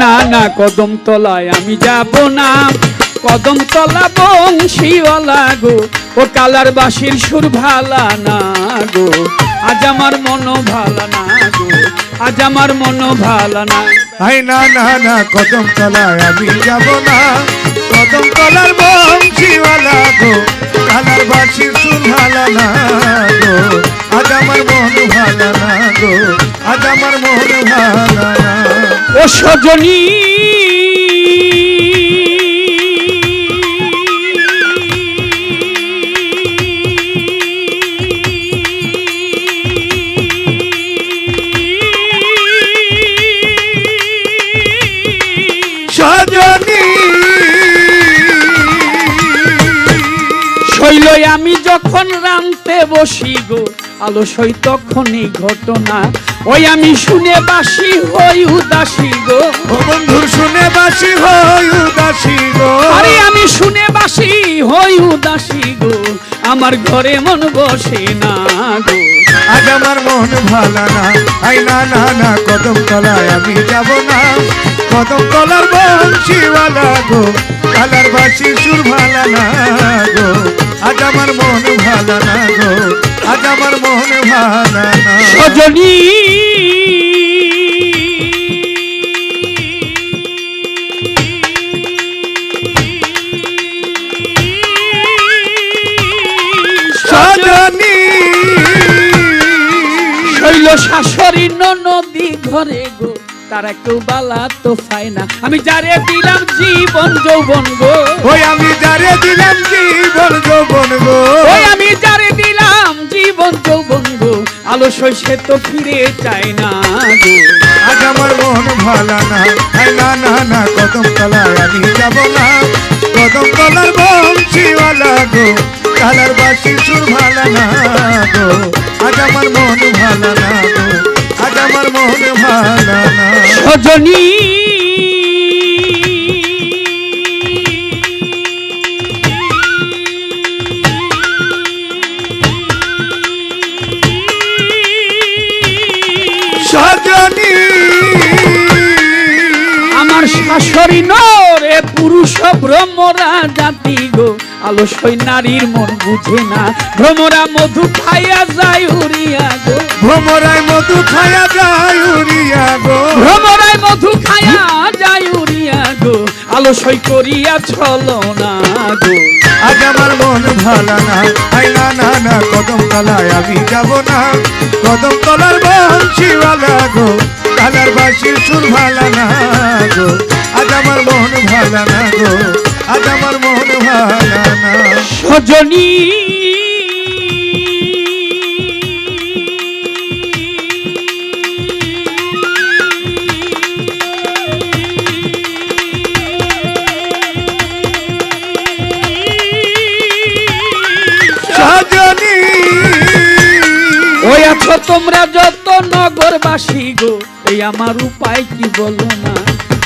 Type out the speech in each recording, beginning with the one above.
না না, কদম তলায় আমি যাব না। কদম তলা বংশীওয়ালা গো ও কালার বাসির সুর ভালা না গো। আজ আমার মন ভালা না গো, আজ আমার মন ভালা না। হাই না না না, কদম তলায় আমি যাব না। কদম তলার বংশীওয়ালা গো, কালার বাসির সুর ভালা না গো। সজনী। সজনী। আমি যখন রামতে বসি গো আলসই তখন এই ঘটনা। ওই আমি শুনে বাসি হই উদাসী গো। ও বন্ধুর শুনে বাসি হই উদাসী গো। আরে আমি শুনে বাসি হই উদাসী গো আমার ঘরে মন বসে না গো। আজ আমার মন ভালা না আই না না না কদম তলায় আমি যাব না। কদম তলার বংশীওয়ালা গো কালার বাসি সুর ভালা না গো। আজ আমার মন ভালা না গো আজ আমার মন ভালা না সজনী। সজনী শৈল শাশুড়ি নদী ঘরে গো তারা কেউ বালা তো পায় না। আমি যারে দিলাম জীবন যৌবন গো। ওই আমি যারে দিলাম জীবন যৌবন গো। ওই আলো সে তো ফিরে চায় না আজ আমার মন ভালো না না না না কদম তলায় আমি যাব না। কদম তলার বংশীওয়ালা গো তালার বাসি সুর ভালো না গো। আজ আমার মন ভালো না গো আজ আমার মন ভালো না। সজনী শাশুড়ি নরে পুরুষ ভ্রমরা জাতি গো। আলসই নারীর মন বুঝে না। ভ্রমরা মধু খাইয়া যায় উড়িয়া গো। ভ্রমরায় মধু খায়া যায় উড়িয়া গো। ভ্রমরায় মধু খাইয়া যায় উড়িয়া গো। আলসই করিয়া চলো না গো। আজ আমার মন ভালা না আই না না না কদম তলায় আমি যাব না। কদম তলার বংশীওয়ালা গো। ভালা না গো আজ আমার মন ভালা না। সজনী। সজনী। ওই আছো তোমরা যত নগরবাসী গো এই আমার উপায় কি বলো না?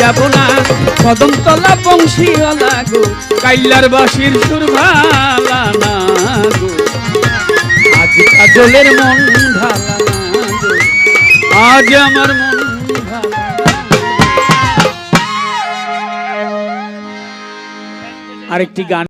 যাব না। কদমতলা বংশীওয়ালা গো কাইল্লার বাসির সুর না গো। আজ কাজলের মন ভালা আজ আমার মন আরেকটি গান